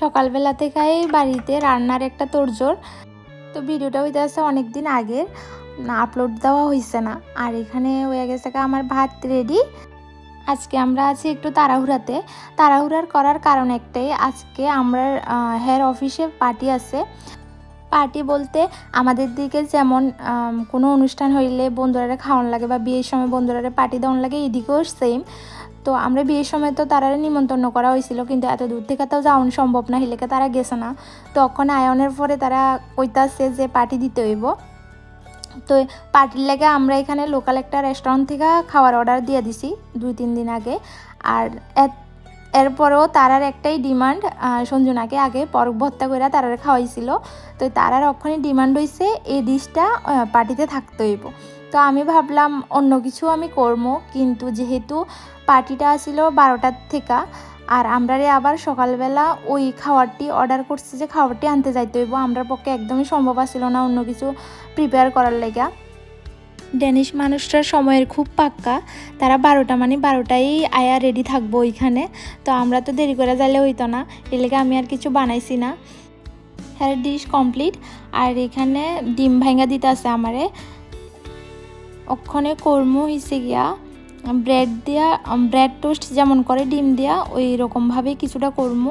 সকালবেলা থেকেই বাড়িতে রান্নার একটা তোড়জোড়। তো ভিডিওটা হইতে আসছে অনেক দিন আগের আপলোড দেওয়া হয়েছে না। আর এখানে হয়ে গেছে আমার ভাত রেডি আজকে আমরা আছি একটু তাড়াহুড়াতে। তাড়াহুড়ার করার কারণ একটাই, আজকে আমরা হেয়ার অফিসে পার্টি আছে। পার্টি বলতে আমাদের দিকে যেমন কোনো অনুষ্ঠান হইলে বন্ধুরা খাওয়ান লাগে বা বিয়ের সময় বন্ধুরা পার্টি দেওয়ান লাগে, এদিকেও সেম তো আমরা বিয়ের সময় তো তারা নিমন্ত্রণ করা হয়েছিল, কিন্তু এত দূর থেকে তো যাওয়ান সম্ভব না, হিলেকে তারা গেছে না। তখন আয়নের পরে তারা কইতাছে যে পার্টি দিতে হইব। তো পার্টির লেগে আমরা এখানে লোকাল একটা রেস্টুরেন্ট থেকে খাওয়ার অর্ডার দিয়ে দিছি দুই তিন দিন আগে। আর এরপরেও তারার একটাই ডিমান্ড সঞ্জনাকে আগে পরক ভত্তা করে তারার খাওয়াইছিল। তো তারার ওখানে ডিমান্ড হয়েছে এই ডিশটা পার্টিতে থাকতে হইব। তো আমি ভাবলাম অন্য কিছু আমি করব। কিন্তু যেহেতু পার্টিটা আসিল বারোটার থেকে, আর আমরা আবার সকালবেলা ওই খাবারটি অর্ডার করছি যে খাবারটি আনতে যাইতে হইব। আমরার পক্ষে একদমই সম্ভব আসছিল না অন্য কিছু প্রিপেয়ার করার লেগা। ড্যানিশ মানুষটার সময়ের খুব পাক্কা, তারা বারোটা মানে বারোটাই আয়া রেডি থাকব ওইখানে। তো আমরা তো দেরি করে যাইলে হইতো না, এর লেগে আমি আর কিছু বানাইছি না। হ্যাঁ ডিশ কমপ্লিট আর এখানে ডিম ভাঙ্গা দিতে আছে আমারে। ওখানে কর্ম হয়েছে গিয়া, ব্রেড দিয়া ব্রেড টোস্ট যেমন করে, ডিম দিয়া, ওই রকমভাবেই কিছুটা কর্ম।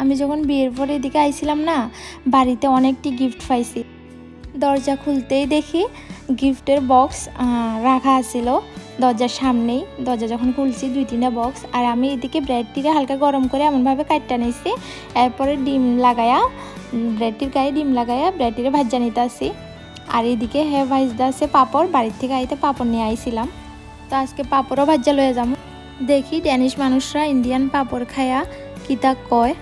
আমি যখন বিয়ের পরে এদিকে আইছিলাম না, বাড়িতে অনেকটি গিফট পাইছি। দরজা খুলতেই দেখি গিফটের বক্স রাখা আছিল দরজার সামনেই। দরজা যখন খুলছি দুই তিনটা বক্স, আর আমি এদিকে ব্রেডটিকে হালকা গরম করে এমনভাবে কাটটা নিয়েছি এরপরে ডিম লাগায়া ব্রেডটির গায়ে ডিম লাগায়া ব্রেডটিরে ভাজা নিতে আসি। আর এদিকে হে ভাজতে আছে পাপড় বাড়ির থেকে আইতে পাপড় নিয়ে আইছিলাম। তো আজকে পাপড়ও ভাজা লয়ে যাব দেখি ড্যানিশ মানুষরা ইন্ডিয়ান পাপড় খায়া কিতা কয়।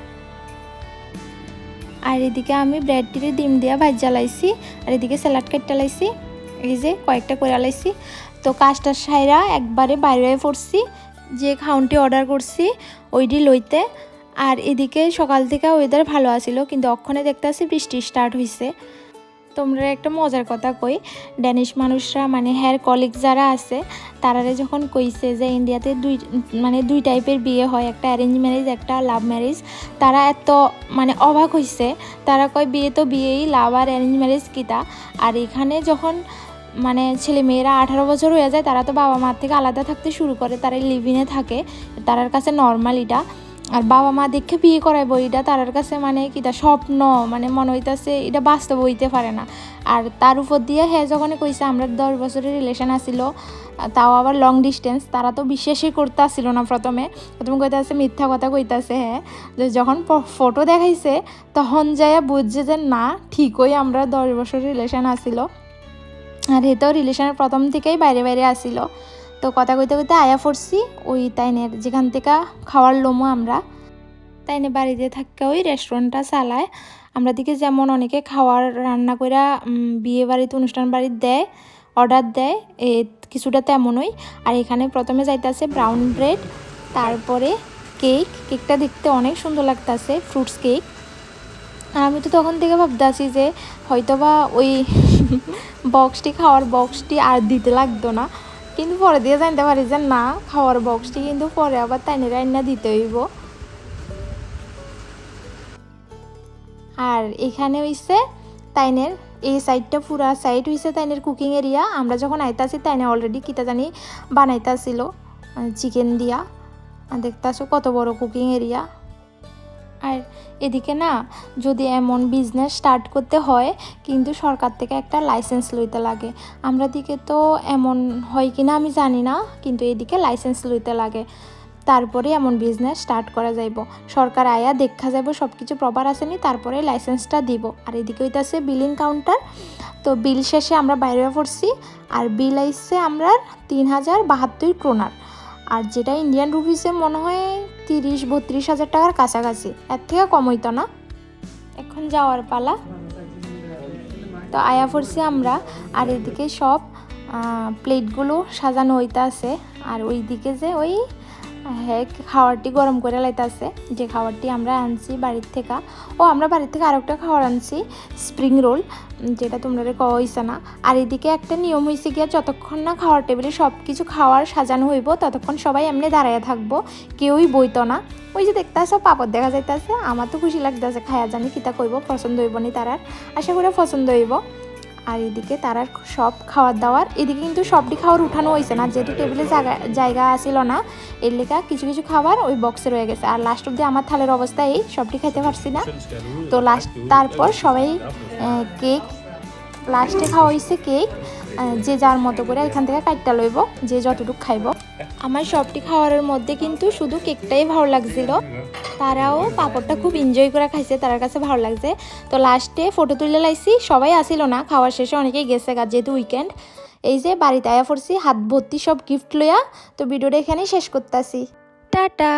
আর এদিকে আমি ব্রেডটিরে ডিম দিয়া ভাজা লাইছি, আর এদিকে স্যালাড কাটটা লাইছি, এই যে কয়েকটা করে লাইছি। তো কাজটা সাইরা একবারে বাইরে পড়ছি যে খাউনটি অর্ডার করছি ওইটি লইতে। আর এদিকে সকাল থেকে ওয়েদার ভালো আছিল, কিন্তু অক্ষণে দেখতে বৃষ্টি স্টার্ট হয়েছে তোমরা একটা মজার কথা কই ড্যানিশ মানুষরা মানে হেয়ার কলিগ যারা আছে, তারারে যখন কইছে যে ইন্ডিয়াতে দুই মানে দুই টাইপের বিয়ে হয়, একটা অ্যারেঞ্জ ম্যারেজ একটা লাভ ম্যারেজ তারা এত মানে অবাক হইছে। তারা কয়, বিয়ে তো বিয়েই লাভ আর অ্যারেঞ্জ ম্যারেজ কিতা? আর এখানে যখন মানে ছেলে মেয়েরা আঠারো বছর হয়ে যায়, তারা তো বাবা মার থেকে আলাদা থাকতে শুরু করে, তারা লিভিনে থাকে, তারার কাছে নর্মাল এটা। আর বাবা মা দেখে বিয়ে করাইব, এটা তার কাছে মানে কি কিটা স্বপ্ন মানে মনে হইতাছে এটা বাস্তব হইতে পারে না। আর তার উপর দিয়ে হ্যাঁ যখন কইছে, আমরা দশ বছরের রিলেশন আসিল তাও আবার লং ডিস্টেন্স তারা তো বিশ্বাসই করতে আসছিল না প্রথমে। প্রথমে কইতাছে, মিথ্যা কথা কইতাছে হ্যাঁ যে যখন ফটো দেখাইছে, তখন যাইয়া বুঝছে যে না, ঠিকই আমরা দশ বছর রিলেশন আসিল আর হেতেও রিলেশনের প্রথম থেকেই বাইরে বাইরে আসিল তো কথা কইতে কইতে আয়া পড়ছি, ওই তাইনের যেখান থেকে খাওয়ার লোমো আমরা। তাইনে বাড়িতে থাকা ওই রেস্টুরেন্টটা চালায়। আমরা দিকে যেমন অনেকে খাওয়ার, রান্না করে বিয়ে বাড়িতে, অনুষ্ঠান বাড়িতে দেয় অর্ডার দেয়, এ কিছুটা তেমনই। আর এখানে প্রথমে যাইতেছে ব্রাউন ব্রেড তারপরে কেক কেকটা দেখতে অনেক সুন্দর লাগতেছে ফ্রুটস কেক আর আমি তো তখন থেকে ভাবতেছি যে হয়তোবা ওই বক্সটি খাওয়ার বক্সটি আর দিতে লাগতো না। কিন্তু পরে দিয়ে জানতে পারি যে না, খাওয়ার বক্সটি কিন্তু পরে আবার তাইনে রান্না দিতে হইব। আর এখানে হইছে তাইনের, এই সাইডটা পুরা সাইড হইছে তাইনের কুকিং এরিয়া আমরা যখন আইতাছি তাইনে অলরেডি কিতা জানি বানাইতাছিল চিকেন দিয়া। দেখতাছো কত বড় কুকিং এরিয়া আর এদিকে না, যদি এমন বিজনেস স্টার্ট করতে হয়, কিন্তু সরকার থেকে একটা লাইসেন্স লইতে লাগে। আমরা দিকে তো এমন হয় কি না আমি জানি না, কিন্তু এদিকে লাইসেন্স লইতে লাগে। তারপরে এমন বিজনেস স্টার্ট করা যাইব। সরকার আয়া দেখা যাইব সব কিছু প্রপার আসেনি, তারপরে লাইসেন্সটা দিব। আর এদিকে হইতাছে বিলিং কাউন্টার তো বিল শেষে আমরা বাইরে পড়ছি, আর বিল আইসছে আমরা তিন হাজার বাহাত্তর ক্রোনার আর যেটা ইন্ডিয়ান রুপিসে মনে হয় তিরিশ, বত্রিশ হাজার টাকার কাছাকাছি। এর থেকে কম হইতো না। এখন যাওয়ার পালা। তো আয়া পড়ছি আমরা। আর এদিকে সব প্লেটগুলো সাজানো হইতে আছে আর ওইদিকে যে ওই হ্যাঁ খাবারটি গরম করে লাইতাছে। যে খাবারটি আমরা আনছি বাড়ির থেকে। ও, আমরা বাড়ির থেকে আরেকটা খাবার আনছি স্প্রিং রোল যেটা তোমরা কওয়া হইছে না। আর এদিকে একটা নিয়ম হয়েছে গিয়া, যতক্ষণ না খাওয়ার টেবিলে সব কিছু খাওয়ার সাজানো হইব, ততক্ষণ সবাই এমনি দাঁড়ায় থাকব। কেউই বইতো না। ওই যে দেখতেছো, পাপড় দেখা যাইতেছে। আমার তো খুশি লাগতেছে, খায়া জানি কিতা কইব, পছন্দ হইব নি তারার আশা করি পছন্দ হইব। আর এদিকে তারার সব খাওয়ার দাওয়ার, এদিকে কিন্তু সবটি খাওয়ার উঠানো হয়েছে না, যেহেতু টেবিলে জায়গা জায়গা আসিল না, এর লেখা কিছু কিছু খাবার ওই বক্সে রয়ে গেছে। আর লাস্ট অব্দি আমার থালের অবস্থা এই, সবটি খাইতে পারছি না। তো লাস্ট তারপর সবাই কেক লাস্টে খাওয়া হয়েছে কেক যে যার মতো করে এখান থেকে কাটটা লইব, যে যতটুকু খাইব। আমার সবটি খাওয়ারের মধ্যে কিন্তু শুধু কেকটাই ভালো লাগছিল। তারাও পাপড়টা খুব এনজয় করে খাইছে তার কাছে ভালো লাগছে। তো লাস্টে ফটো তুলে লাইছি, সবাই আসিল না, খাওয়ার শেষে অনেকেই গেছে গা, যেহেতু উইকেন্ড এই যে বাড়িতে আয়া পড়ছি, হাত ভর্তি সব গিফট লইয়া, তো ভিডিওটা এখানেই শেষ করতেছি। টাটা।